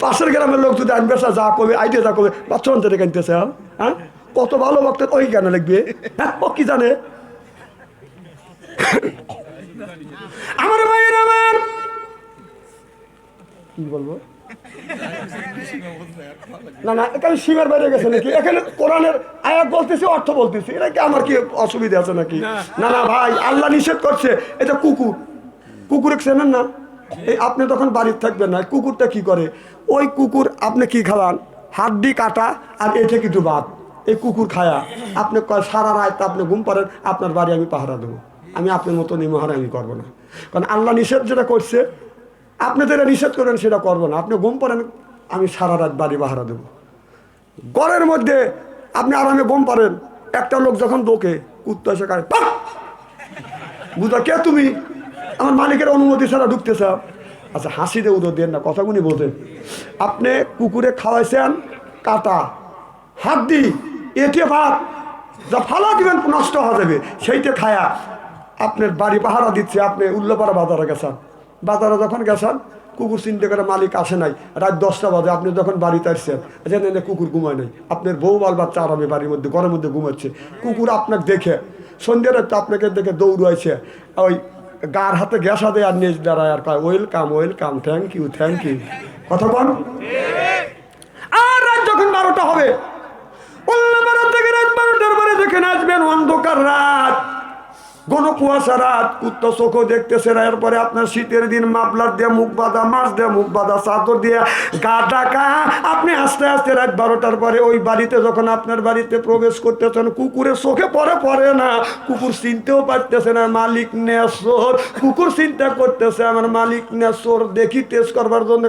পাশের গ্রামের লোক যদি আইন বেসা যা কবে আইডিয়া যা কবে বাচ্চা অন্তরে কিনতেছে হ্যাঁ? কত ভালো বক্তা ওই কেন লিখবে? হ্যাঁ? ও কি জানে? আমার ভাইয়ের আমার! কি বলব? না না এখানে সীমার বাইরে গেছে নাকি? এখানে কোরআনের আয়াত বলতেছি অর্থ বলতেছি। এটা কি আমার কি অসুবিধা আছে নাকি? না। না ভাই আল্লাহ নিষেধ করছে। এটা কুকুর। কুকুর চেনেন না? এই আপনি তখন বাড়িতে থাকবেন না, কুকুরটা কি করে? ওই কুকুর আপনি কি খাওয়ান? হাড্ডি, কাটা আর এতে কিছু বাদ এই কুকুর খায়া আপনি সারা রাত আপনি ঘুম পারেন আপনার বাড়ি আমি পাহারা দেবো। আমি আপনার মতো নিমহারা আমি করব না। কারণ আল্লাহ নিষেধ যেটা করছে, আপনি যেটা নিষেধ করেন সেটা করব না। আপনি ঘুম পারেন আমি সারা রাত বাড়ি পাহারা দেবো। ঘরের মধ্যে আপনি আরামে ঘুম পারেন একটা লোক যখন দোকে কুত্তা এসে কারে বুঝা কে তুমি? আমার মালিকের অনুমতি ছাড়া ঢুকতেছ। আচ্ছা হাসি হাসিতে উদর দেন না কথাগুলি বোঝেন আপনি কুকুরে খাওয়াইছেন, কাটা, হাত দি এটে ভাত, যা ফালা দিবেন, নষ্ট হয়ে যাবে সেইটা খায়া আপনার বাড়ি পাহারা দিচ্ছে, আপনি উল্লপাড়া বাজারে গেছেন। বাজারে যখন গেছেন, কুকুর চিনতে করে মালিক আসে নাই। রাত দশটা বাজে, আপনি যখন বাড়িতে আসছেন জানেন না কুকুর ঘুমায় নাই। আপনার বউ বাল বাচ্চা আরামে বাড়ির মধ্যে, ঘরের মধ্যে ঘুমাচ্ছে। কুকুর আপনাকে দেখে, সন্ধ্যের রাতে আপনাকে দেখে দৌড়াইছে। ওই গার হাতে গ্যাস দেয় আর নিজ দাঁড়ায় আর কয় welcome welcome thank you thank you. কথা বল। আর রাত যখন বারোটা হবে রাত বারোটার পরে দেখেন আসবেন অন্ধকার রাত। ঘন কুয়াশা রাত, কুত্ত চোখও দেখতেছে না। এরপরে আপনার শীতের দিন, মাফলার দিয়ে মুখ বাঁধা, মাছ দিয়ে মুখ বাঁধা, চাদর দিয়ে গা ডাকা আপনি আস্তে আস্তে রাত বারোটার পরে ওই বাড়িতে যখন আপনার বাড়িতে প্রবেশ করতেছেন, কুকুরের চোখে পরে পড়ে না। কুকুর চিনতেও পারতেছে না, মালিক নেশোর কুকুর চিন্তা করতেছে, আমার মালিক নেশোর দেখি টেস্ট করবার জন্য!